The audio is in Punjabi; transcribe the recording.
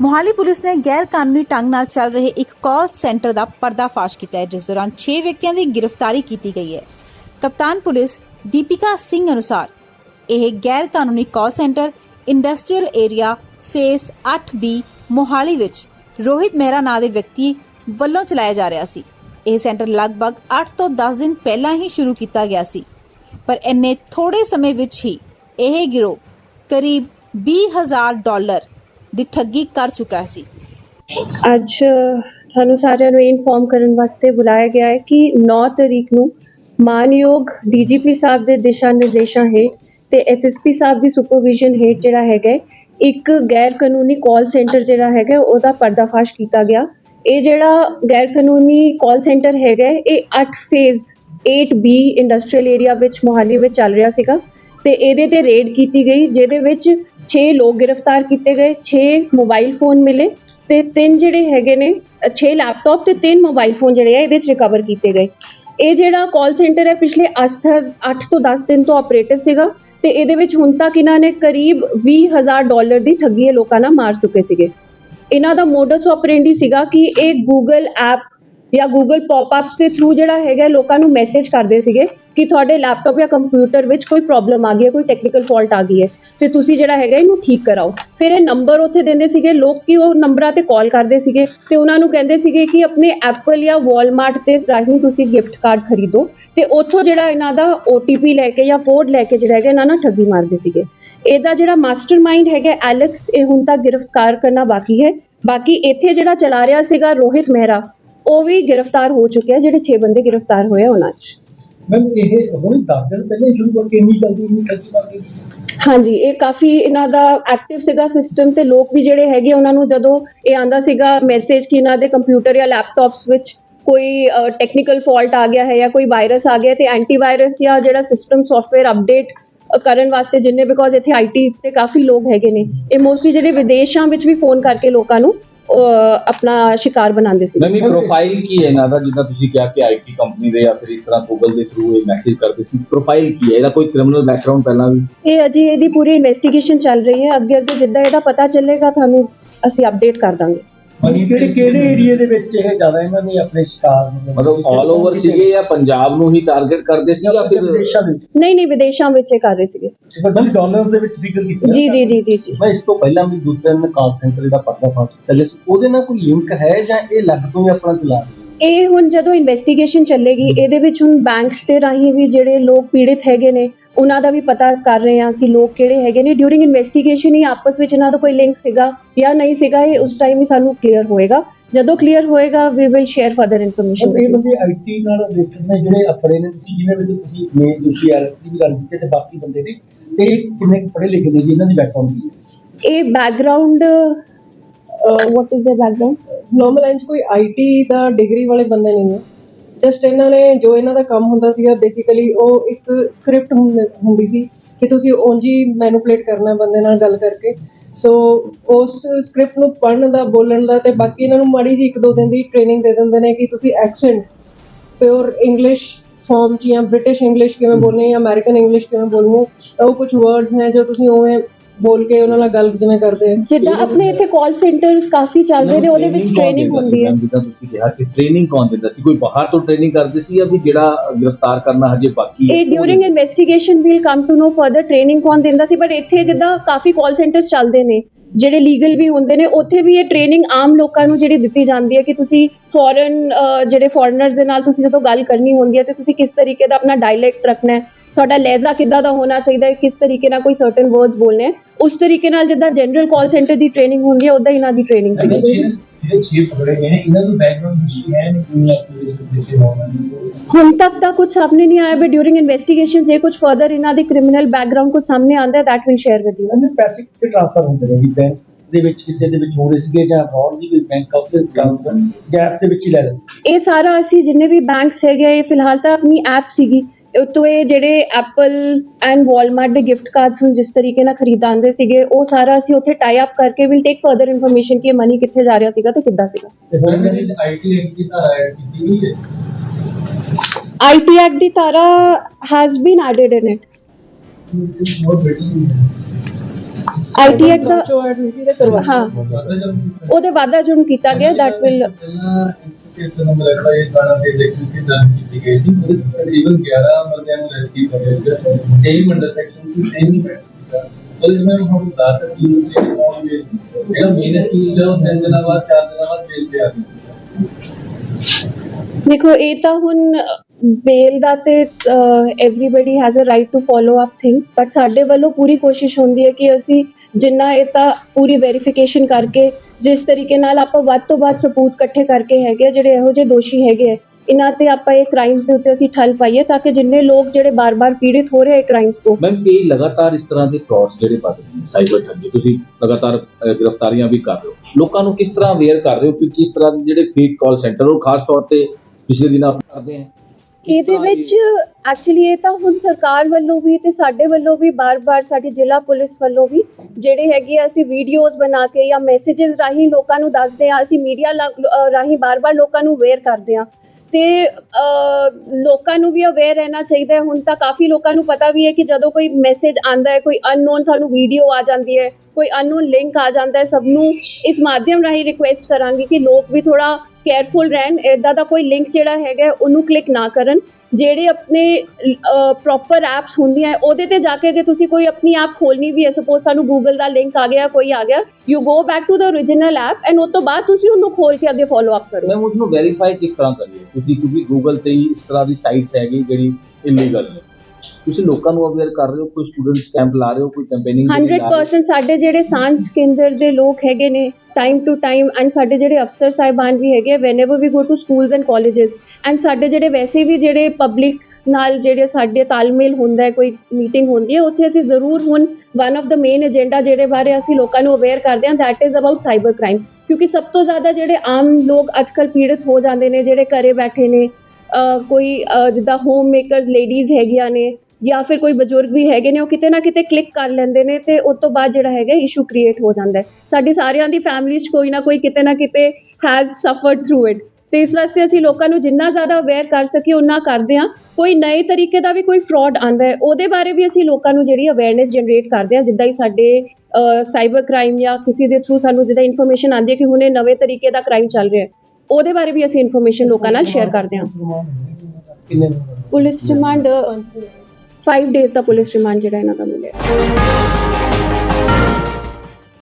ਮੋਹਾਲੀ ਪੁਲਿਸ ਨੇ ਗੈਰ ਕਾਨੂੰਨੀ ਢੰਗ ਨਾਲ ਚੱਲ ਰਹੇ ਇੱਕ ਕਾਲ ਸੈਂਟਰ ਦਾ ਪਰਦਾਫਾਸ਼ ਕੀਤਾ ਹੈ, ਜਿਸ ਦੌਰਾਨ 6 ਵਿਅਕਤੀਆਂ ਦੀ ਗ੍ਰਿਫਤਾਰੀ ਕੀਤੀ ਗਈ ਹੈ। ਕਪਤਾਨ ਪੁਲਿਸ ਦੀਪਿਕਾ ਸਿੰਘ ਅਨੁਸਾਰ, ਇਹ ਗੈਰ ਕਾਨੂੰਨੀ call centre industrial area phase 8B Mohali ਵਿੱਚ ਰੋਹਿਤ ਮਹਿਰਾ ਨਾਂ ਦੇ ਵਿਅਕਤੀ ਵੱਲੋਂ ਚਲਾਇਆ ਜਾ ਰਿਹਾ ਸੀ। ਇਹ ਸੈਂਟਰ ਲਗਭਗ 8 ਤੋਂ 10 ਦਿਨ ਪਹਿਲਾਂ ਹੀ ਸ਼ੁਰੂ ਕੀਤਾ ਗਿਆ ਸੀ, ਪਰ ਇੰਨੇ ਥੋੜੇ ਸਮੇਂ ਵਿੱਚ ਹੀ ਇਹ ਗਿਰੋਹ ਕਰੀਬ 20000 ਡਾਲਰ ਦੀ ਠੱਗੀ ਕਰ ਚੁੱਕਾ ਸੀ। ਅੱਜ ਤੁਹਾਨੂੰ ਸਾਰਿਆਂ ਨੂੰ ਇਨਫੋਰਮ ਕਰਨ ਵਾਸਤੇ ਬੁਲਾਇਆ ਗਿਆ ਹੈ ਕਿ 9 ਤਰੀਕ ਨੂੰ ਮਾਨਯੋਗ ਡੀਜੀਪੀ ਸਾਹਿਬ ਦੇ ਦਿਸ਼ਾ ਨਿਰਦੇਸ਼ਾਂ ਹੇਠ ਤੇ ਐਸਐਸਪੀ ਸਾਹਿਬ ਦੀ ਸੁਪਰਵਿਜ਼ਨ ਹੇਠ ਜਿਹੜਾ ਹੈਗਾ ਇੱਕ ਗੈਰ ਕਾਨੂੰਨੀ ਕਾਲ ਸੈਂਟਰ ਜਿਹੜਾ ਹੈਗਾ ਉਹਦਾ ਪਰਦਾਫਾਸ਼ ਕੀਤਾ ਗਿਆ। ਇਹ ਜਿਹੜਾ ਗੈਰ ਕਾਨੂੰਨੀ ਕਾਲ ਸੈਂਟਰ ਹੈਗਾ ਹੈ, ਇਹ 8 ਫੇਜ਼ 8B ਇੰਡਸਟਰੀਅਲ ਏਰੀਆ ਵਿੱਚ ਮੋਹਾਲੀ ਵਿੱਚ ਚੱਲ ਰਿਹਾ ਸੀਗਾ ਤੇ ਇਹਦੇ ਤੇ ਰੇਡ ਕੀਤੀ ਗਈ ਜਿਹਦੇ ਵਿੱਚ 6 ਲੋਕ ਗ੍ਰਿਫਤਾਰ ਕੀਤੇ ਗਏ 6 ਮੋਬਾਈਲ ਫੋਨ ਮਿਲੇ ਤੇ ਤਿੰਨ ਜਿਹੜੇ ਹੈਗੇ ਨੇ 6 ਲੈਪਟਾਪ ਤੇ ਤਿੰਨ ਮੋਬਾਈਲ ਫੋਨ ਜਿਹੜੇ ਆ, ਇਹਦੇ ਚ ਰਿਕਵਰ ਕੀਤੇ ਗਏ। ਇਹ ਜਿਹੜਾ ਕਾਲ ਸੈਂਟਰ ਹੈ, ਪਿਛਲੇ 8 8 ਤੋਂ 10 ਦਿਨ ਤੋਂ ਆਪਰੇਟਿਵ ਸੀਗਾ ਤੇ ਇਹਦੇ ਵਿੱਚ ਹੁਣ ਤੱਕ ਇਹਨਾਂ ਨੇ ਕਰੀਬ 20000 ਡਾਲਰ ਦੀ ਠੱਗੀ ਇਹ ਲੋਕਾਂ ਨਾਲ ਮਾਰ ਚੁੱਕੇ ਸੀਗੇ। ਇਹਨਾਂ ਦਾ ਮੋਡਸ ਆਪਰੈਂਡੀ ਸੀਗਾ ਕਿ ਇਹ Google ਐਪ ਜਾਂ Google ਪੌਪਅਪਸ ਦੇ ਥਰੂ ਜਿਹੜਾ ਹੈਗਾ, ਲੋਕਾਂ ਨੂੰ ਮੈਸੇਜ ਕਰਦੇ ਸੀਗੇ ਕਿ ਤੁਹਾਡੇ ਲੈਪਟਾਪ ਜਾਂ ਕੰਪਿਊਟਰ ਵਿੱਚ ਕੋਈ ਪ੍ਰੋਬਲਮ ਆ ਗਈ ਹੈ, ਕੋਈ ਟੈਕਨੀਕਲ ਫਾਲਟ ਆ ਗਈ ਹੈ, ਤੇ ਤੁਸੀਂ ਜਿਹੜਾ ਹੈਗਾ ਇਹਨੂੰ ਠੀਕ ਕਰਾਓ। ਫਿਰ ਇਹ ਨੰਬਰ ਉੱਥੇ ਦਿੰਦੇ ਸੀਗੇ, ਲੋਕ ਕਿ ਉਹ ਨੰਬਰਾਂ ਤੇ ਕਾਲ ਕਰਦੇ ਸੀਗੇ, ਤੇ ਉਹਨਾਂ ਨੂੰ ਕਹਿੰਦੇ ਸੀਗੇ ਕਿ ਆਪਣੇ ਐਪਲ ਜਾਂ ਵਾਲਮਾਰਟ ਤੇ ਰਾਹੀਂ ਤੁਸੀਂ ਗਿਫਟ ਕਾਰਡ ਖਰੀਦੋ, ਤੇ ਉੱਥੋਂ ਜਿਹੜਾ ਇਹਨਾਂ ਦਾ OTP ਲੈ ਕੇ ਜਾਂ ਕੋਡ ਲੈ ਕੇ ਜਿਹੜਾ ਹੈਗਾ ਇਹਨਾਂ ਨਾਲ ਠੱਗੀ ਮਾਰਦੇ ਸੀਗੇ। ਇਹਦਾ ਜਿਹੜਾ ਮਾਸਟਰਮਾਈਂਡ ਹੈਗਾ ਐਲੈਕਸ ਇਹ ਹੁਣ ਤੱਕ ਗ੍ਰਿਫਤਾਰ ਕਰਨਾ ਬਾਕੀ ਹੈ। ਬਾਕੀ ਇੱਥੇ ਜਿਹੜਾ ਚਲਾ ਰਿਹਾ ਸੀਗਾ ਰੋਹਿਤ ਮਹਿਰਾ, ਉਹ ਵੀ ਗ੍ਰਿਫਤਾਰ ਹੋ ਚੁੱਕਿਆ, ਜਿਹੜੇ 6 ਬੰਦੇ ਗ੍ਰਿਫਤਾਰ ਹੋਏ ਆ ਉਹਨਾਂ 'ਚ। ਮੈਮ ਇਹ ਹੁਣ 10 ਦਿਨ ਪਹਿਲਾਂ ਸ਼ੁਰੂ ਕਰਕੇ ਇੰਨੀ ਜਲਦੀ ਇੰਨੀ ਠੱਗੀ ਮਾਰ ਗਈ ਹਾਂਜੀ, ਇਹ ਕਾਫੀ ਇਹਨਾਂ ਦਾ ਐਕਟਿਵ ਸੀਗਾ ਸਿਸਟਮ ਤੇ ਲੋਕ ਵੀ ਜਿਹੜੇ ਹੈਗੇ ਉਹਨਾਂ ਨੂੰ ਜਦੋਂ ਇਹ ਆਂਦਾ ਸੀਗਾ ਮੈਸੇਜ ਕਿ ਇਹਨਾਂ ਦੇ ਕੰਪਿਊਟਰ ਜਾਂ ਲੈਪਟਾਪਸ ਵਿੱਚ ਕੋਈ ਟੈਕਨੀਕਲ ਫਾਲਟ ਆ ਗਿਆ ਹੈ ਜਾਂ ਕੋਈ ਵਾਇਰਸ ਆ ਗਿਆ ਤੇ ਐਂਟੀਵਾਇਰਸ ਜਾਂ ਜਿਹੜਾ ਸਿਸਟਮ ਸੌਫਟਵੇਅਰ ਅਪਡੇਟ ਕਰਨ ਵਾਸਤੇ ਜਿੰਨੇ ਬਿਕੋਜ਼ ਇੱਥੇ ਆਈਟੀ ਤੇ ਕਾਫੀ ਲੋਕ ਹੈਗੇ ਨੇ। ਇਹ ਮੋਸਟਲੀ ਜਿਹੜੇ ਵਿਦੇਸ਼ਾਂ ਵਿੱਚ ਵੀ ਫੋਨ ਕਰਕੇ ਲੋਕਾਂ ਨੂੰ ਅਹ, ਆਪਣਾ ਸ਼ਿਕਾਰ ਬਣਾਉਂਦੇ ਸੀ। ਮੈਮ ਇਹ ਪ੍ਰੋਫਾਈਲ ਕੀ ਹੈ ਇਹਨਾਂ ਦਾ? ਜਿੱਦਾਂ ਤੁਸੀਂ ਕਿਹਾ ਕਿ ਆਈਟੀ ਕੰਪਨੀ ਦੇ ਜਾਂ ਫਿਰ ਇਸ ਤਰ੍ਹਾਂ ਗੂਗਲ ਦੇ ਥਰੂ ਇਹ ਮੈਸੇਜ ਕਰਦੇ ਸੀ। ਪ੍ਰੋਫਾਈਲ ਕੀ ਹੈ? ਇਹਦਾ ਕੋਈ ਕ੍ਰਿਮੀਨਲ ਬੈਕਗ੍ਰਾਉਂਡ ਪਹਿਲਾਂ ਵੀ? ਇਹ ਅਜੇ ਇਹਦੀ ਪੂਰੀ ਇਨਵੈਸਟੀਗੇਸ਼ਨ ਚੱਲ ਰਹੀ ਹੈ। ਅੱਗੇ ਅੱਗੇ ਜਿੱਦਾਂ ਇਹਦਾ ਪਤਾ ਚੱਲੇਗਾ ਤੁਹਾਨੂੰ ਅਸੀਂ ਅਪਡੇਟ ਕਰ ਦਾਂਗੇ। ਕਿਹੜੇ ਕਿਹੜੇ ਏਰੀਆ ਦੇ ਵਿੱਚ ਇਹ ਜ਼ਿਆਦਾ ਇਹਨਾਂ ਨੇ ਆਪਣੇ ਸ਼ਿਕਾਰ ਨੂੰ ਮਤਲਬ ਆਲ ਓਵਰ ਸੀਗੇ ਜਾਂ ਪੰਜਾਬ ਨੂੰ ਹੀ ਟਾਰਗੇਟ ਕਰਦੇ ਸੀ ਜਾਂ ਫਿਰ ਵਿਦੇਸ਼ਾਂ ਵਿੱਚ? ਨਹੀਂ ਨਹੀਂ ਵਿਦੇਸ਼ਾਂ ਵਿੱਚ ਇਹ ਕਰ ਰਹੇ ਸੀਗੇ। ਮਤਲਬ ਡਾਲਰ ਦੇ ਵਿੱਚ ਫਿਗਰ ਕੀਤਾ ਜੀ ਜੀ ਜੀ ਜੀ ਜੀ। ਮੈਂ ਇਸ ਤੋਂ ਪਹਿਲਾਂ ਵੀ ਦੂਜੇ ਨੇ ਕਾਲ ਸੈਂਟਰ ਦਾ ਪਰਦਾਫਾਸ਼ ਕੀਤਾ ਗਿਆ ਸੀ ਉਹਦੇ ਨਾਲ ਕੋਈ ਲਿੰਕ ਹੈ ਜਾਂ ਇਹ ਲੱਗ ਤੋਂ ਹੀ ਆਪਣਾ ਚਲਾ ਰਹੇ ਇਹ ਹੁਣ ਜਦੋਂ ਇਨਵੈਸਟੀਗੇਸ਼ਨ ਚੱਲੇਗੀ ਇਹਦੇ ਵਿੱਚ ਹੁਣ ਬੈਂਕਸ ਤੇ ਰਾਹੀਂ ਵੀ ਜਿਹੜੇ ਲੋਕ ਪੀੜਿਤ ਹੈਗੇ ਨੇ ਉਹਨਾਂ ਦਾ ਵੀ ਪਤਾ ਕਰ ਰਹੇ ਆ ਕਿ ਲੋਕ ਕਿਹੜੇ ਹੈਗੇ ਨੇ। ਡਿਊਰਿੰਗ ਇਨਵੈਸਟੀਗੇਸ਼ਨ ਹੀ ਆਪਸ ਵਿੱਚ ਇਹਨਾਂ ਦਾ ਕੋਈ ਲਿੰਕ ਸੀਗਾ ਜਾਂ ਨਹੀਂ ਸੀਗਾ ਇਹ ਉਸ ਟਾਈਮ ਹੀ ਸਾਨੂੰ ਕਲੀਅਰ ਹੋਏਗਾ। ਜਦੋਂ ਕਲੀਅਰ ਹੋਏਗਾ we will share further information ਇਹ ਬੰਦੇ ਆਈਟੀ ਨਾਲ ਰਿਲੇਟਡ ਨੇ ਜਿਹੜੇ ਅਫੜੇ ਨੇ ਤੁਸੀਂ ਜਿਹਦੇ ਵਿੱਚ ਤੁਸੀਂ ਮੇਨ ਤੁਸੀਂ ਆਰ ਦੀ ਵੀ ਗੱਲ ਕੀਤੀ ਤੇ ਬਾਕੀ ਬੰਦੇ ਨੇ ਤੇ ਇਹ ਕਿੰਨੇ ਕੁ ਪੜ੍ਹੇ ਲਿਖੇ ਨੇ ਜੀ ਇਹਨਾਂ ਦੀ ਬੈਕਗ੍ਰਾਉਂਡ ਕੀ ਹੈ? ਇਹ background what is the background normal ਇੰਜ ਕੋਈ ਆਈਟੀ ਦਾ ਡਿਗਰੀ ਵਾਲੇ ਬੰਦੇ ਨਹੀਂ ਹੈ ਜਸਟ ਇਹਨਾਂ ਨੇ ਜੋ ਇਹਨਾਂ ਦਾ ਕੰਮ ਹੁੰਦਾ ਸੀਗਾ ਬੇਸਿਕਲੀ ਉਹ ਇੱਕ ਸਕ੍ਰਿਪਟ ਹੁੰਦੀ ਸੀ ਕਿ ਤੁਸੀਂ ਉਂਝ ਹੀ ਮੈਨੂਪਲੇਟ ਕਰਨਾ ਬੰਦੇ ਨਾਲ ਗੱਲ ਕਰਕੇ। ਸੋ ਉਸ ਸਕ੍ਰਿਪਟ ਨੂੰ ਪੜ੍ਹਨ ਦਾ, ਬੋਲਣ ਦਾ ਤੇ ਬਾਕੀ ਇਹਨਾਂ ਨੂੰ ਮਾੜੀ ਜੀ ਇੱਕ ਦੋ ਦਿਨ ਦੀ ਟ੍ਰੇਨਿੰਗ ਦੇ ਦਿੰਦੇ ਨੇ ਕਿ ਤੁਸੀਂ ਐਕਸੈਂਟ ਪਿਓਰ ਇੰਗਲਿਸ਼ ਫਾਰਮ ਚ ਜਾਂ ਬ੍ਰਿਟਿਸ਼ ਇੰਗਲਿਸ਼ ਕਿਵੇਂ ਬੋਲਣੀ ਹੈ ਜਾਂ ਅਮਰੀਕਨ ਇੰਗਲਿਸ਼ ਕਿਵੇਂ ਬੋਲਣੀ ਹੈ, ਉਹ ਕੁਝ ਵਰਡਸ ਨੇ ਜੋ ਤੁਸੀਂ ਉਵੇਂ ਬੋਲ ਕੇ ਉਹਨਾਂ ਨਾਲ ਗੱਲ ਜਿਵੇਂ ਕਰਦੇ ਹੋ ਜਿੱਦਾਂ ਆਪਣੇ ਇੱਥੇ ਕਾਲ ਸੈਂਟਰਸ ਕਾਫੀ ਚੱਲਦੇ ਨੇ ਉਹਦੇ ਵਿੱਚ ਟ੍ਰੇਨਿੰਗ ਹੁੰਦੀ ਹੈ। ਜਿੱਦਾਂ ਤੁਸੀਂ ਕਿਹਾ ਕਿ ਟ੍ਰੇਨਿੰਗ ਕੌਣ ਦਿੰਦਾ ਸੀ? ਕੋਈ ਬਾਹਰ ਤੋਂ ਟ੍ਰੇਨਿੰਗ ਕਰਦੇ ਸੀ ਜਾਂ ਵੀ ਜਿਹੜਾ ਗ੍ਰਿਫਤਾਰ ਕਰਨਾ ਹਜੇ ਬਾਕੀ ਹੈ? ਇਹ during investigation we'll come to know further training ਕੌਣ ਦਿੰਦਾ ਸੀ ਬਟ ਇੱਥੇ ਜਿੱਦਾਂ ਕਾਫੀ ਕਾਲ ਸੈਂਟਰਸ ਚੱਲਦੇ ਨੇ ਜਿਹੜੇ ਲੀਗਲ ਵੀ ਹੁੰਦੇ ਨੇ ਉੱਥੇ ਵੀ ਇਹ ਟ੍ਰੇਨਿੰਗ ਆਮ ਲੋਕਾਂ ਨੂੰ ਜਿਹੜੀ ਦਿੱਤੀ ਜਾਂਦੀ ਹੈ ਕਿ ਤੁਸੀਂ ਫੋਰਨ ਜਿਹੜੇ ਫੋਰਨਰਸ ਦੇ ਨਾਲ ਤੁਸੀਂ ਜਦੋਂ ਗੱਲ ਕਰਨੀ ਹੁੰਦੀ ਹੈ ਤੇ ਤੁਸੀਂ ਕਿਸ ਤਰੀਕੇ ਦਾ ਆਪਣਾ ਡਾਇਲੈਕਟ ਰੱਖਣਾ ਹੈ ਤੁਹਾਡਾ ਲਹਿਜ਼ਾ ਕਿੱਦਾਂ ਦਾ ਹੋਣਾ ਚਾਹੀਦਾ ਹੈ? ਕਿਸ ਤਰੀਕੇ ਨਾਲ ਕੋਈ ਸਰਟਨ ਵਰਡਸ ਬੋਲਨੇ ਉਸ ਤਰੀਕੇ ਨਾਲ ਜਿੱਦਾਂ ਜਨਰਲ ਕਾਲ ਸੈਂਟਰ ਦੀ ਟ੍ਰੇਨਿੰਗ ਹੁੰਦੀ ਹੈ ਉਦਾਂ ਇਹਨਾਂ ਦੀ ਟ੍ਰੇਨਿੰਗ ਸੀਗੀ। ਜਿਹੜੇ ਛੇ ਪਕੜੇ ਗਏ ਨੇ। ਇਹਨਾਂ ਨੂੰ ਬੈਕਗ੍ਰਾਉਂਡ ਹਿਸਟਰੀ ਹੈ ਨਹੀਂ ਕੋਈ ਐਕਟੀਵਿਟੀ ਦੇ ਕੇ ਹੋਣਾ ਹੁਣ ਤੱਕ ਤਾਂ ਕੁਝ ਸਾਹਮਣੇ ਨਹੀਂ ਆਇਆ ਬਟ ਡਿਊਰਿੰਗ ਇਨਵੈਸਟੀਗੇਸ਼ਨ ਜੇ ਕੁਝ ਫਰਦਰ ਇਹਨਾਂ ਦੀ ਕ੍ਰਿਮੀਨਲ ਬੈਕਗ੍ਰਾਉਂਡ ਕੁਝ ਸਾਹਮਣੇ ਆਉਂਦਾ ਹੈ that will share with you ਉਹਨਾਂ ਪੈਸੇ ਕਿੱਥੇ ਟ੍ਰਾਂਸਫਰ ਹੁੰਦੇ ਨੇ ਜੀ ਬੈਂਕ ਦੇ ਵਿੱਚ ਕਿਸੇ ਦੇ ਵਿੱਚ ਹੋ ਰਹੇ ਸੀਗੇ ਜਾਂ ਅਕਾਊਂਟ ਦੀ ਕੋਈ ਬੈਂਕ ਆਫ ਦੇ ਗੈਪ ਦੇ ਵਿੱਚ ਹੀ ਲੈ ਲੈਂਦੇ ਇਹ ਸਾਰਾ ਅਸੀਂ ਜਿੰਨੇ ਵੀ ਬੈਂਕਸ ਹੈਗੇ ਇਹ ਫਿਲਹਾਲ ਤਾਂ ਆਪਣੀ ਐਪ ਸੀਗੀ। ਉਤੋਂ ਇਹ ਜਿਹੜੇ ਐਪਲ ਐਂਡ ਵਾਲਮਾਰਟ ਦੇ ਗਿਫਟ ਕਾਰਡਸ ਨੂੰ ਜਿਸ ਤਰੀਕੇ ਨਾਲ ਖਰੀਦਾਂਦੇ ਸੀਗੇ ਉਹ ਸਾਰਾ ਅਸੀਂ ਉੱਥੇ ਟਾਈ ਅਪ ਕਰਕੇ ਵਿਲ ਟੇਕ ਫਰਦਰ ਇਨਫੋਰਮੇਸ਼ਨ ਕਿ ਮਨੀ ਕਿੱਥੇ ਜਾ ਰਿਹਾ ਸੀਗਾ ਤੇ ਕਿੱਦਾਂ ਸੀਗਾ। ਤੇ ਹੁਣ ਦੀ ਆਈਟੀ ਐਕਟ ਦੀ ਧਾਰਾ ਐਡ ਕੀਤੀ ਗਈ ਹੈ? ਆਈਟੀ ਐਕਟ ਦੀ ਤਾਰਾ has been added in it ਬਹੁਤ ਬੇਟੀ ਹੈ। ਆਈਟੀ ਐਕਟ ਦਾ ਹਾਂ। ਉਹਦੇ ਵਾਧਾ ਜੁਰਮ ਕੀਤਾ ਗਿਆ ਦੈਟ ਵਿਲ ਪਹਿਲਾਂ ਇੱਕ ਕੇਸ ਨੰਬਰ ਲੱਗਦਾ ਇਹ ਥਾਣਾ ਦੇ ਇਲੈਕਸ਼ਨ ਦੀ ਦਰਜ ਕੀਤੀ ਗਈ ਸੀ ਉਹਦੇ ਵਿੱਚ ਤਕਰੀਬਨ 11 ਬੰਦਿਆਂ ਨੂੰ ਅਰੈਸਟ ਕੀਤਾ ਗਿਆ ਸੀ ਸੇਮ ਅੰਡਰ ਸੈਕਸ਼ਨ ਸੀ ਸੇਮ ਹੀ ਮੈਟਰ ਸੀਗਾ। ਉਹਦੇ ਵਿੱਚ ਮੈਂ ਹੁਣ ਦੱਸ ਸਕਦੀ ਹਾਂ ਕਿ ਕੌਣ ਵੀ ਜਿਹੜਾ ਮੇਨ ਅਕਿਊਜ਼ ਹੈ ਉਹ ਤਿੰਨ ਦਿਨਾਂ ਬਾਅਦ ਚਾਰ ਦਿਨਾਂ ਬਾਅਦ ਜੇਲ੍ਹ ਤੇ ਆ ਗਿਆ। ਦੇਖੋ ਇਹ ਤਾਂ ਹੁਣ ਬੇਲ ਦਾ ਤੇ everybody has a right to follow up things but ਸਾਡੇ ਵੱਲੋਂ ਪੂਰੀ ਕੋਸ਼ਿਸ਼ ਹੁੰਦੀ ਹੈ ਕਿ ਅਸੀਂ ਜਿੰਨਾ ਇਹ ਤਾਂ ਪੂਰੀ ਵੈਰੀਫਿਕੇਸ਼ਨ ਕਰਕੇ ਜਿਸ ਤਰੀਕੇ ਨਾਲ ਆਪਾਂ ਵੱਧ ਤੋਂ ਵੱਧ ਸਬੂਤ ਇਕੱਠੇ ਕਰਕੇ ਹੈਗੇ ਆ, ਜਿਹੜੇ ਇਹੋ ਜਿਹੇ ਦੋਸ਼ੀ ਹੈਗੇ ਆ, ਇਹਨਾਂ ਤੇ ਆਪਾਂ ਇਹ ਕ੍ਰਾਈਮਸ ਦੇ ਉੱਤੇ ਅਸੀਂ ਠੱਲ ਪਾਈਏ ਤਾਂ ਕਿ ਜਿੰਨੇ ਲੋਕ ਜਿਹੜੇ ਬਾਰ-ਬਾਰ ਪੀੜਿਤ ਹੋ ਰਹੇ ਕ੍ਰਾਈਮਸ ਤੋਂ। ਮੈਮ ਇਹ ਲਗਾਤਾਰ ਇਸ ਤਰ੍ਹਾਂ ਦੇ ਫਰਾਡਸ ਜਿਹੜੇ ਵੱਧ ਰਹੇ ਨੇ ਸਾਈਬਰ ਠੱਗੀ ਤੁਸੀਂ ਲਗਾਤਾਰ ਅਹ, ਗ੍ਰਿਫਤਾਰੀਆਂ ਵੀ ਕਰ ਰਹੇ ਹੋ। ਲੋਕਾਂ ਨੂੰ ਕਿਸ ਤਰ੍ਹਾਂ ਅਵੇਅਰ ਕਰ ਰਹੇ ਹੋ ਕਿ ਕਿਸ ਤਰ੍ਹਾਂ ਦੇ ਜਿਹੜੇ ਫੇਕ ਕਾਲ ਸੈਂਟਰ ਉਹ ਖਾਸ ਤੌਰ ਤੇ ਪਿਛਲੇ ਦਿਨਾਂ ਆਪਾਂ ਕਰਦੇ ਹਾਂ ਇਹਦੇ ਵਿੱਚ ਐਕਚੁਅਲੀ ਇਹ ਤਾਂ ਹੁਣ ਸਰਕਾਰ ਵੱਲੋਂ ਵੀ ਤੇ ਸਾਡੇ ਵੱਲੋਂ ਵੀ ਬਾਰ-ਬਾਰ ਸਾਡੀ ਜ਼ਿਲ੍ਹਾ ਪੁਲਿਸ ਵੱਲੋਂ ਵੀ ਜਿਹੜੇ ਹੈਗੇ ਆ ਅਸੀਂ ਵੀਡੀਓਜ਼ ਬਣਾ ਕੇ ਜਾਂ ਮੈਸੇजेस ਰਾਹੀਂ ਲੋਕਾਂ ਨੂੰ ਦੱਸਦੇ ਆ ਅਸੀਂ ਮੀਡੀਆ ਰਾਹੀਂ ਬਾਰ-ਬਾਰ ਲੋਕਾਂ ਨੂੰ ਅਵੇਅਰ ਕਰਦੇ ਆ। ਤੇ ਲੋਕਾਂ ਨੂੰ ਵੀ ਅਵੇਅਰ ਰਹਿਣਾ ਚਾਹੀਦਾ ਹੈ। ਹੁਣ ਤਾਂ ਕਾਫੀ ਲੋਕਾਂ ਨੂੰ ਪਤਾ ਵੀ ਹੈ ਕਿ ਜਦੋਂ ਕੋਈ ਮੈਸੇਜ ਆਂਦਾ ਹੈ ਕੋਈ ਅਨਨੋਨ ਤੁਹਾਨੂੰ ਵੀਡੀਓ ਆ ਜਾਂਦੀ ਹੈ ਕੋਈ ਅਨਨੋਨ ਲਿੰਕ ਆ ਜਾਂਦਾ ਹੈ ਸਭ ਨੂੰ ਇਸ ਮਾਧਿਅਮ ਰਾਹੀਂ ਰਿਕੁਐਸਟ ਕਰਾਂਗੇ ਕਿ ਲੋਕ ਵੀ ਥੋੜਾ ਕੇਅਰਫੁਲ ਰਹਿਣ ਇਦਾਂ ਦਾ ਕੋਈ ਲਿੰਕ ਜਿਹੜਾ ਹੈਗਾ ਉਹਨੂੰ ਕਲਿੱਕ ਨਾ ਕਰਨ। ਜਿਹੜੇ ਆਪਣੇ ਪ੍ਰੋਪਰ ਐਪਸ ਹੁੰਦੀਆਂ ਉਹਦੇ ਤੇ ਜਾ ਕੇ ਜੇ ਤੁਸੀਂ ਕੋਈ ਆਪਣੀ ਐਪ ਖੋਲਣੀ ਵੀ ਹੈ ਸਪੋਜ਼ ਸਾਨੂੰ ਗੂਗਲ ਦਾ ਲਿੰਕ ਆ ਗਿਆ, ਕੋਈ ਆ ਗਿਆ you go back to the origignal app and ਉਹ ਤੋਂ ਬਾਅਦ ਤੁਸੀਂ ਉਹਨੂੰ ਖੋਲ ਕੇ ਅੱਗੇ ਫੋਲੋ ਅਪ ਕਰੋ। ਮੈਮ ਉਸ ਨੂੰ ਵੈਰੀਫਾਈ ਕਿਸ ਤਰ੍ਹਾਂ ਕਰੀਏ? ਤੁਸੀਂ ਕਿਉਂਕਿ ਗੂਗਲ ਤੇ ਹੀ ਇਸ ਤਰ੍ਹਾਂ ਦੀ ਸਾਈਟਸ ਹੈਗੀ ਜਿਹੜੀ ਇਲੀਗਲ ਨੇ। ਤੁਸੀਂ ਲੋਕਾਂ ਨੂੰ ਅਵੇਅਰ ਕਰ ਰਹੇ ਹੋ? ਕੋਈ ਸਟੂਡੈਂਟਸ ਕੈਂਪ ਲਾ ਰਹੇ ਹੋ? ਕੋਈ ਕੈਂਪੇਨਿੰਗ 100% ਸਾਡੇ ਜਿਹੜੇ ਸਾਂਝ ਕੇਂਦਰ ਦੇ ਲੋਕ ਹੈਗੇ ਨੇ ਟਾਈਮ ਟੂ ਟਾਈਮ ਐਂਡ ਸਾਡੇ ਜਿਹੜੇ ਅਫਸਰ ਸਾਹਿਬਾਨ ਵੀ ਹੈਗੇ whenever we go to schools and colleges and ਸਾਡੇ ਜਿਹੜੇ ਵੈਸੇ ਵੀ ਜਿਹੜੇ ਪਬਲਿਕ ਨਾਲ ਜਿਹੜੇ ਸਾਡੇ ਤਾਲਮੇਲ ਹੁੰਦਾ ਹੈ, ਕੋਈ ਮੀਟਿੰਗ ਹੁੰਦੀ ਹੈ, ਉੱਥੇ ਅਸੀਂ ਜ਼ਰੂਰ ਹੁਣ one of the main agenda ਜਿਹੜੇ ਬਾਰੇ ਅਸੀਂ ਲੋਕਾਂ ਨੂੰ ਅਵੇਅਰ ਕਰਦੇ ਹਾਂ that is about cyber crime ਕਿਉਂਕਿ ਸਭ ਤੋਂ ਜ਼ਿਆਦਾ ਜਿਹੜੇ ਆਮ ਲੋਕ ਅੱਜਕੱਲ ਪੀੜਤ ਹੋ ਜਾਂਦੇ ਨੇ, ਜਿਹੜੇ ਘਰੇ ਬੈਠੇ ਨੇ ਕੋਈ ਜਿੱਦਾਂ ਹੋਮ ਮੇਕਰਸ ਲੇਡੀਜ਼ ਹੈਗੀਆਂ ਨੇ ਜਾਂ ਫਿਰ ਕੋਈ ਬਜ਼ੁਰਗ ਵੀ ਹੈਗੇ ਨੇ, ਉਹ ਕਿਤੇ ਨਾ ਕਿਤੇ ਕਲਿੱਕ ਕਰ ਲੈਂਦੇ ਨੇ ਅਤੇ ਉਹ ਤੋਂ ਬਾਅਦ ਜਿਹੜਾ ਹੈਗਾ ਇਸ਼ੂ ਕ੍ਰੀਏਟ ਹੋ ਜਾਂਦਾ ਸਾਡੀ ਸਾਰਿਆਂ ਦੀ ਫੈਮਿਲੀ 'ਚ ਕੋਈ ਨਾ ਕੋਈ ਕਿਤੇ ਨਾ ਕਿਤੇ ਹੈਜ਼ ਸਫਰਡ ਥਰੂ ਇਟ ਅਤੇ ਇਸ ਵਾਸਤੇ ਅਸੀਂ ਲੋਕਾਂ ਨੂੰ ਜਿੰਨਾ ਜ਼ਿਆਦਾ ਅਵੇਅਰ ਕਰ ਸਕੀਏ ਉਨਾ ਕਰਦੇ ਹਾਂ। ਕੋਈ ਨਵੇਂ ਤਰੀਕੇ ਦਾ ਵੀ ਕੋਈ ਫਰੋਡ ਆਉਂਦਾ ਉਹਦੇ ਬਾਰੇ ਵੀ ਅਸੀਂ ਲੋਕਾਂ ਨੂੰ ਜਿਹੜੀ ਅਵੇਅਰਨੈਸ ਜਨਰੇਟ ਕਰਦੇ ਹਾਂ। ਜਿੱਦਾਂ ਹੀ ਸਾਡੇ ਸਾਈਬਰ ਕ੍ਰਾਈਮ ਜਾਂ ਕਿਸੇ ਦੇ ਥਰੂ ਸਾਨੂੰ ਜਿੱਦਾਂ ਇਨਫੋਰਮੇਸ਼ਨ ਆਉਂਦੀ ਹੈ ਕਿ ਹੁਣੇ ਨਵੇਂ ਤਰੀਕੇ ਦਾ ਕ੍ਰਾਈਮ ਚੱਲ ਰਿਹਾ ਉਹਦੇ ਬਾਰੇ ਵੀ ਅਸੀਂ ਇਨਫੋਰਮੇਸ਼ਨ ਲੋਕਾਂ ਨਾਲ ਸ਼ੇਅਰ ਕਰਦੇ ਹਾਂ। ਕਿੰਨੇ ਪੁਲਿਸ ਰਿਮਾਂਡ 5 ਡੇਜ਼ ਦਾ ਪੁਲਿਸ ਰਿਮਾਂਡ ਜਿਹੜਾ ਇਹਨਾਂ ਦਾ ਮਿਲਿਆ।